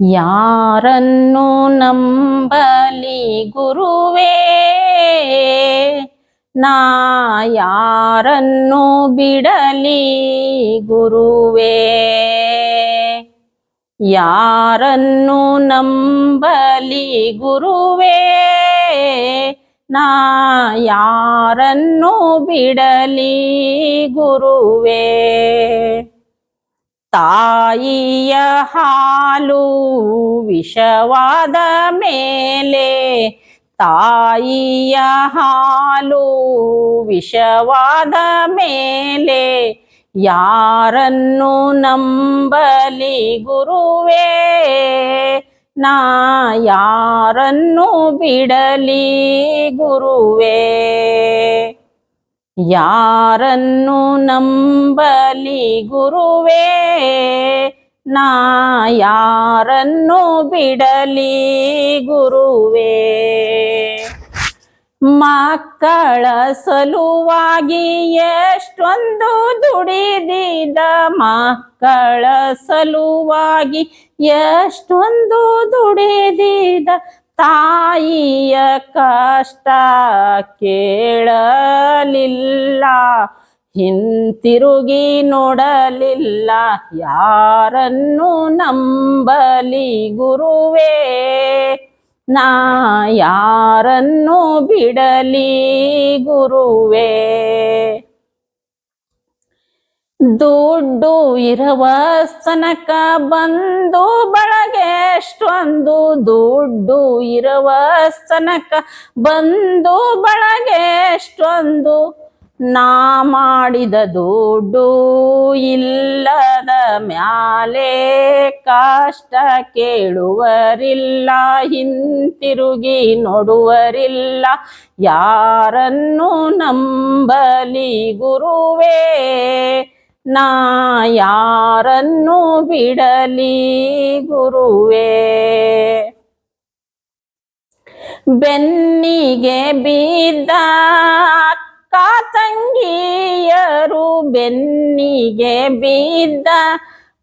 ಯಾರನ್ನು ನಂಬಲಿ ಗುರುವೇ ನಾ ಯಾರನ್ನು ಬಿಡಲಿ ಗುರುವೇ ಯಾರನ್ನು ನಂಬಲಿ ಗುರುವೇ ನಾ ಯಾರನ್ನು ಬಿಡಲಿ ಗುರುವೇ ತಾಯಿಯ ಹಾಲು ವಿಷವಾದ ಮೇಲೆ, ತಾಯಿಯ ಹಾಲು ವಿಷವಾದ ಮೇಲೆ, ಯಾರನ್ನು ನಂಬಲಿ ಗುರುವೇ? ನಾ ಯಾರನ್ನು ಬಿಡಲಿ ಗುರುವೇ? ಯಾರನ್ನು ನಂಬಲಿ ಗುರುವೇ? ನಾ ಯಾರನ್ನು ಬಿಡಲಿ ಗುರುವೇ? ಮಕ್ಕಳ ಸಲುವಾಗಿ ಎಷ್ಟೊಂದು ದುಡಿದಿದ ಮಕ್ಕಳ ಸಲುವಾಗಿ ಎಷ್ಟೊಂದು ದುಡಿದಿದ ತಾಯಿಯ ಕಷ್ಟ ಕೇಳಲಿಲ್ಲ ಹಿಂತಿರುಗಿ ನೋಡಲಿಲ್ಲ ಯಾರನ್ನು ನಂಬಲಿ ಗುರುವೇ ನಾ ಯಾರನ್ನು ಬಿಡಲಿ ಗುರುವೇ. ದುಡ್ಡು ಇರುವ ಸ್ತನಕ ಬಂದು ಬಳಗೆ ಎಷ್ಟೊಂದು, ದುಡ್ಡು ಇರುವ ಸ್ತನಕ ಬಂದು ಬಳಗೆ ಎಷ್ಟೊಂದು. ನಾ ಮಾಡಿದ ದುಡ್ಡು ಇಲ್ಲದ ಮ್ಯಾಲೆ ಕಷ್ಟ ಕೇಳುವರಿಲ್ಲ, ಹಿಂತಿರುಗಿ ನೋಡುವರಿಲ್ಲ. ಯಾರನ್ನು ನಂಬಲಿ ಗುರುವೇ? ನಾ ಯಾರನ್ನು ಬಿಡಲಿ ಗುರುವೇ? ಬೆನ್ನಿಗೆ ಬಿದ್ದ ಅಕ್ಕ ತಂಗಿಯರು, ಬೆನ್ನಿಗೆ ಬಿದ್ದ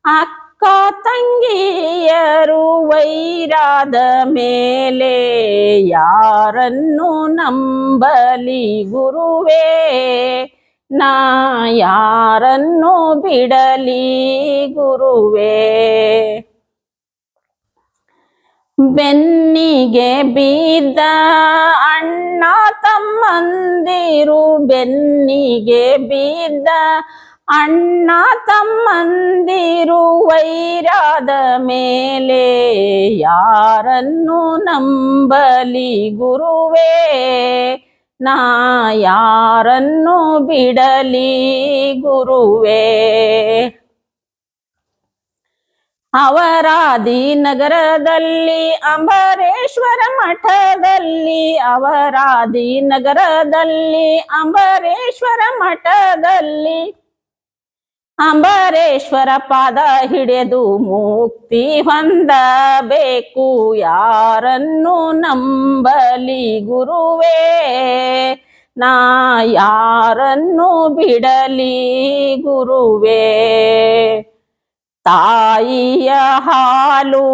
ಅಕ್ಕ ತಂಗಿಯರು, ವೈರಾದ ಮೇಲೆ ಯಾರನ್ನು ನಂಬಲಿ ಗುರುವೇ? ನಾ ಯಾರನ್ನು ಬಿಡಲಿ ಗುರುವೇ? ಬೆನ್ನಿಗೆ ಬಿದ್ದ ಅಣ್ಣ ತಮ್ಮಂದಿರು, ಬೆನ್ನಿಗೆ ಬಿದ್ದ ಅಣ್ಣ ತಮ್ಮಂದಿರು ವೈರಾದ ಮೇಲೆ ಯಾರನ್ನು ನಂಬಲಿ ಗುರುವೇ? ನಾ ಯಾರನ್ನು ಬಿಡಲಿ ಗುರುವೇ? ಅವರಾದಿ ನಗರದಲ್ಲಿ ಅಂಬರೇಶ್ವರ ಮಠದಲ್ಲಿ ಅವರಾದಿ ನಗರದಲ್ಲಿ ಅಂಬರೇಶ್ವರ ಮಠದಲ್ಲಿ ಅಂಬರೇಶ್ವರ ಪಾದ ಹಿಡಿದು ಮುಕ್ತಿ ಹೊಂದಬೇಕು. ಯಾರನ್ನು ನಂಬಲಿ ಗುರುವೇ? ನಾ ಯಾರನ್ನು ಬಿಡಲಿ ಗುರುವೇ? ತಾಯಿಯ ಹಾಲು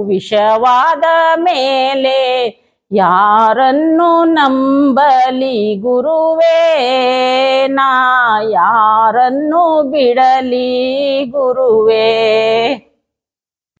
ವಿಷವಾದ ಮೇಲೆ ಯಾರನ್ನು ನಂಬಲಿ ಗುರುವೇ? ನಾ ಯಾರನ್ನು ಬಿಡಲಿ ಗುರುವೇ?